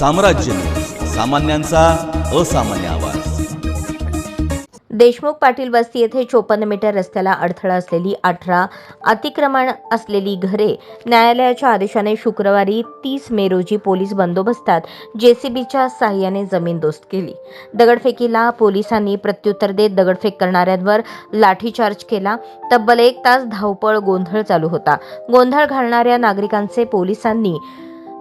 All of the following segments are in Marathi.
साम्राज्य. सामान्यांचा असामान्य आवाज. देशमुख पाटील वस्ती येथे चोपन्न मीटर रस्त्याला अडथळा असलेली अठरा अतिक्रमण असलेली घरे न्यायालयाच्या आदेशाने शुक्रवारी तीस मे रोजी पोलीस बंदोबस्तात जेसीबीच्या साह्याने जमीनदोस्त केली. दगडफेकीला पोलिसांनी प्रत्युत्तर देत दगडफेक करणाऱ्यांवर लाठीचार्ज केला. तब्बल एक तास धावपळ गोंधळ चालू होता. गोंधळ घालणाऱ्या नागरिकांचे पोलिसांनी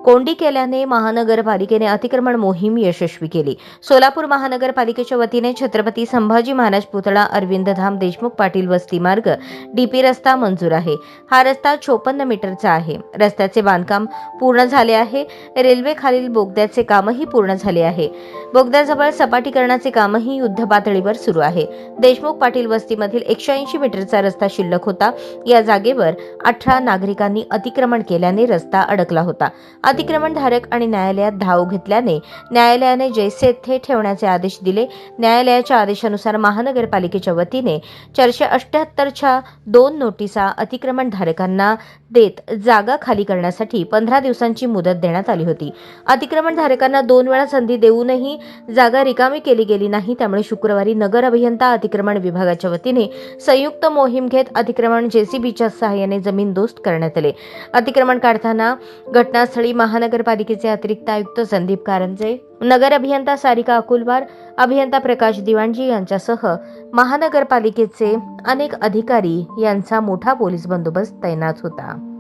कोंडी केल्याने महानगरपालिकेने अतिक्रमण मोहीम यशस्वी केली. सोलापूर महानगरपालिकेच्या वतीने छत्रपती संभाजी महाराज पुतळा अरविंद धाम देशमुख पाटील वस्ती मार्ग डीपी रस्ता मंजूर आहे. हा रस्ता चोपन्न मीटरचा आहे. रस्त्याचे बांधकाम पूर्ण झाले आहे. रेल्वे खालील बोगद्याचे कामही पूर्ण झाले आहे. बोगद्याजवळ सपाटीकरणाचे कामही युद्ध पातळीवर सुरू आहे. देशमुख पाटील वस्तीमधील एकशे ऐंशी मीटरचा रस्ता शिल्लक होता. या जागेवर अठरा नागरिकांनी अतिक्रमण केल्याने रस्ता अडकला होता. अतिक्रमणधारक आणि न्यायालयात धाव घेतल्याने न्यायालयाने जैसे थे ठेवण्याचे आदेश दिले. न्यायालयाच्या आदेशानुसार महानगरपालिकेच्या वतीने चारशे अठ्ठ्याहत्तरच्या दोन नोटिसा अतिक्रमणधारकांना देत जागा खाली करण्यासाठी पंधरा दिवसांची मुदत देण्यात आली होती. अतिक्रमणधारकांना दोन वेळा संधी देऊनही जागा रिकामी केली गेली नाही. त्यामुळे शुक्रवारी नगर अभियंता अतिक्रमण विभागाच्या वतीने संयुक्त मोहीम घेत अतिक्रमण जेसीबीच्या सहाय्याने जमीनदोस्त करण्यात आले. अतिक्रमण काढताना घटनास्थळी महानगरपालिकेचे अतिरिक्त आयुक्त संदीप कारंजे नगर अभियंता सारिका अकुलवार अभियंता प्रकाश दिवाणजी यांच्यासह महानगरपालिकेचे अनेक अधिकारी यांचा मोठा पोलीस बंदोबस्त तैनात होता.